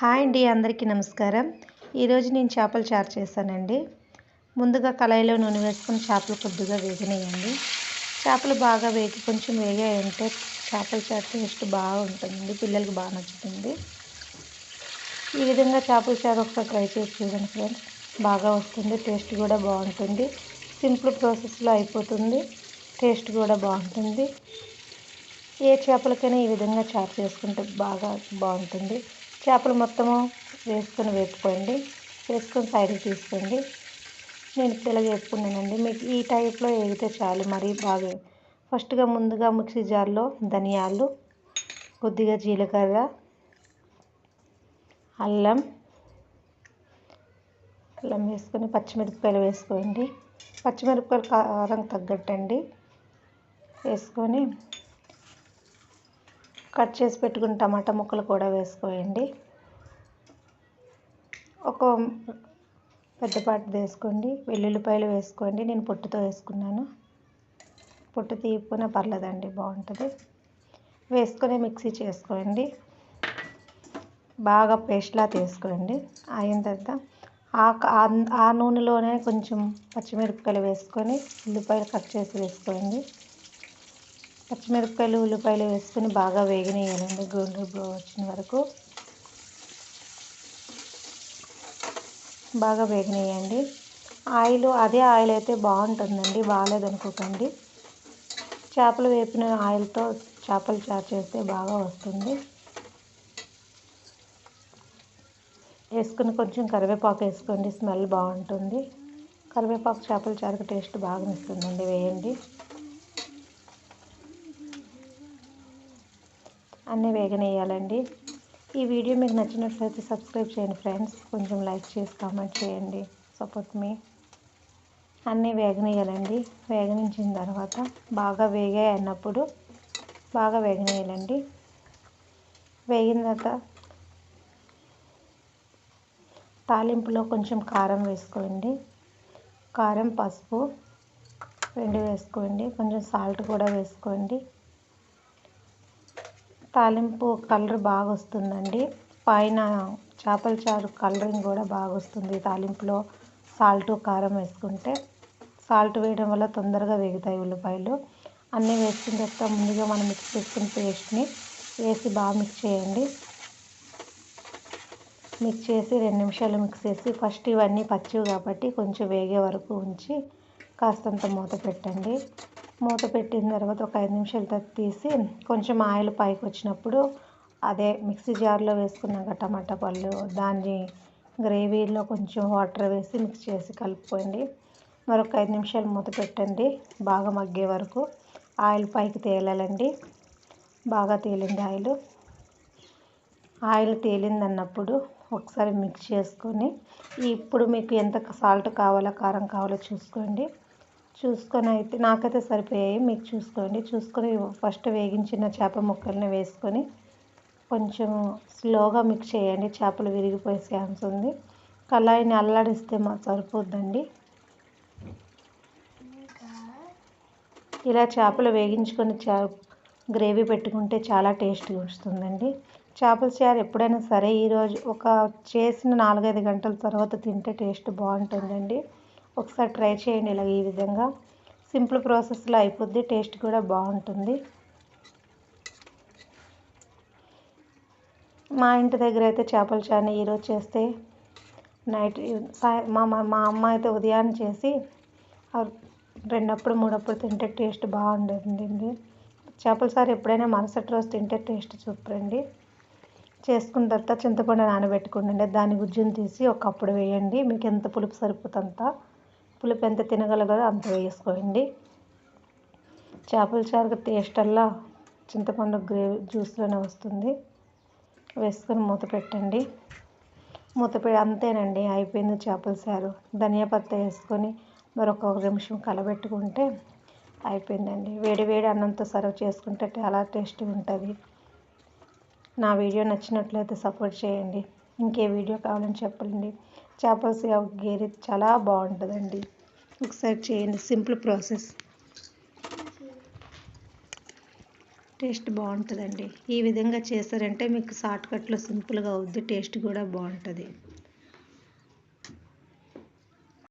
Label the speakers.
Speaker 1: Hi అండి అందరికీ నమస్కారం. ఈరోజు నేను చేపలు చారు చేశానండి. ముందుగా కళాయిలో నూనె వేసుకొని చేపలు కొద్దిగా వేగనేయండి. చేపలు బాగా వేగి కొంచెం వేగాయంటే చేపల చారు టేస్ట్ బాగా ఉంటుందండి పిల్లలకి బాగా నచ్చుతుంది. ఈ విధంగా చేపల చారు ఒకసారి ట్రై చేసి చూడండి ఫ్రెండ్స్. బాగా వస్తుంది టేస్ట్ కూడా బాగుంటుంది. సింపుల్ ప్రాసెస్లో అయిపోతుంది టేస్ట్ కూడా బాగుంటుంది. ఏ చేపలకైనా ఈ విధంగా చారు చేసుకుంటే బాగా బాగుంటుంది. చేపలు మొత్తము వేసుకొని వేపుకోండి. వేసుకొని సైడ్కి తీసుకోండి. నేను ఇప్పుడు ఇలా వేపుకున్నానండి. మీకు ఈ టైప్లో వేగితే చాలు. మరీ బాగా ఫస్ట్గా ముందుగా మిక్సీ జార్లో ధనియాలు కొద్దిగా జీలకర్ర అల్లం అల్లం వేసుకొని పచ్చిమిరపకాయలు వేసుకోండి. పచ్చిమిరపకాయలు కారం తగ్గట్టండి. వేసుకొని కట్ చేసి పెట్టుకున్న టమాటా ముక్కలు కూడా వేసుకోయండి. ఒక పెద్దపాటి వేసుకోండి. వెల్లుల్లిపాయలు వేసుకోండి. నేను పొట్టుతో వేసుకున్నాను. పొట్టు తీయకపోయినా పర్లేదండి బాగుంటుంది. వేసుకొని మిక్సీ చేసుకోండి. బాగా పేస్ట్లా తీసుకోండి. అయిన తర్వాత ఆ నూనెలోనే కొంచెం పచ్చిమిరపకాయలు వేసుకొని ఉల్లిపాయలు కట్ చేసి వేసుకోండి. పచ్చిమిరపకాయలు ఉల్లిపాయలు వేసుకొని బాగా వేగనేయాలండి గోల్డెన్ బ్రౌన్ వచ్చిన వరకు. బాగా వేగనేయండి. ఆయిల్ అదే ఆయిల్ అయితే బాగుంటుందండి బాగాలేదనుకోకండి. చేపలు వేపిన ఆయిల్తో చేపలు చారు చేస్తే బాగా వస్తుంది. వేసుకుని కొంచెం కరివేపాకు వేసుకోండి స్మెల్ బాగుంటుంది. కరివేపాకు చేపల చారుకు టేస్ట్ బాగా ఇస్తుందండి వేయండి. అన్నీ వేగనేయాలండి. ఈ వీడియో మీకు నచ్చినట్లయితే సబ్స్క్రైబ్ చేయండి ఫ్రెండ్స్. కొంచెం లైక్ చేసి కామెంట్ చేయండి. Support me. అన్నీ వేగనేయాలండి. వేగనించిన తర్వాత బాగా వేగాయి అన్నప్పుడు బాగా వేగనేయాలండి. వేగిన తర్వాత తాలింపులో కొంచెం కారం వేసుకోండి. కారం పసుపు రెండు వేసుకోండి. కొంచెం సాల్ట్ కూడా వేసుకోండి. తాలింపు కలర్ బాగా వస్తుందండి పైన చేపల చారు కలరింగ్ కూడా బాగా వస్తుంది తాలింపులో. సాల్ట్ కారం వేసుకుంటే సాల్ట్ వేయడం వల్ల తొందరగా వేగుతాయి ఉల్లిపాయలు. అన్నీ వేసుకున్న తర్వాత ముందుగా మనం మిక్స్ చేసుకున్న పేస్ట్ని వేసి బాగా మిక్స్ చేయండి. మిక్స్ చేసి రెండు నిమిషాలు మిక్స్ చేసి ఫస్ట్ ఇవన్నీ పచ్చివి కాబట్టి కొంచెం వేగే వరకు ఉంచి కాస్తంత మూత పెట్టండి. మూత పెట్టిన తర్వాత ఒక ఐదు నిమిషాల తర్వాత తీసి కొంచెం ఆయిల్ పైకి వచ్చినప్పుడు అదే మిక్సీ జార్లో వేసుకున్నాక టమాటా పళ్ళు దాన్ని గ్రేవీలో కొంచెం వాటర్ వేసి మిక్స్ చేసి కలుపుకోండి. మరొక ఐదు నిమిషాలు మూత పెట్టండి. బాగా మగ్గే వరకు ఆయిల్ పైకి తేలాలండి. బాగా తేలింది ఆయిల్. ఆయిల్ తేలింది అన్నప్పుడు ఒకసారి మిక్స్ చేసుకొని ఇప్పుడు మీకు ఎంత సాల్ట్ కావాలో కారం కావాలో చూసుకోండి. చూసుకొని అయితే నాకైతే సరిపోయాయి. మీకు చూసుకోండి. చూసుకొని ఫస్ట్ వేగించిన చేప ముక్కల్ని వేసుకొని కొంచెం స్లోగా మిక్స్ చేయండి. చేపలు విరిగిపోయే ఛాన్స్ ఉంది. కళాయిని అల్లాడిస్తే మాకు సరిపోద్దండి. ఇలా చేపలు వేగించుకొని చా గ్రేవీ పెట్టుకుంటే చాలా టేస్ట్గా వస్తుందండి. చేపల చారు ఎప్పుడైనా సరే ఈరోజు ఒక చేసిన నాలుగైదు గంటల తర్వాత తింటే టేస్ట్ బాగుంటుందండి. ఒకసారి ట్రై చేయండి ఇలా ఈ విధంగా. సింపుల్ ప్రాసెస్లో అయిపోద్ది టేస్ట్ కూడా బాగుంటుంది. మా ఇంటి దగ్గర అయితే చేపల చారుని ఈరోజు చేస్తే నైట్ మా మా అమ్మ అయితే ఉదయాన్నే చేసి రెండప్పుడు మూడప్పుడు తింటే టేస్ట్ బాగుండండి చేపల సారు ఎప్పుడైనా మరుసటి రోజు తింటే టేస్ట్ చూపరండి చేసుకున్న తర్వాత చింతపండు నానబెట్టుకుండండి. దాని గుజ్జుని తీసి ఒకప్పుడు వేయండి. మీకు ఎంత పులుపు సరిపోతుందంత పులుపు ఎంత తినగలగదో అంత వేసుకోండి. చేపల చారుకు టేస్ట్ అలా చింతపండు గ్రేవీ జ్యూస్లోనే వస్తుంది. వేసుకొని మూత పెట్టండి. మూత పెట్టి అంతేనండి అయిపోయింది చేపల చారు. ధనియా పత్త వేసుకొని మరొక నిమిషం కలబెట్టుకుంటే అయిపోయిందండి. వేడి వేడి అన్నంతో సర్వ్ చేసుకుంటే చాలా టేస్టీ ఉంటుంది. నా వీడియో నచ్చినట్లయితే సపోర్ట్ చేయండి. ఇంకే వీడియో కావాలని చెప్పండి. చేపల గేరి చాలా బాగుంటుందండి. ఒకసారి చేయండి సింపుల్ ప్రాసెస్. టేస్ట్ బాగుంటుందండి. ఈ విధంగా చేశారంటే మీకు షార్ట్కట్లో సింపుల్గా అవుద్ది టేస్ట్ కూడా బాగుంటుంది.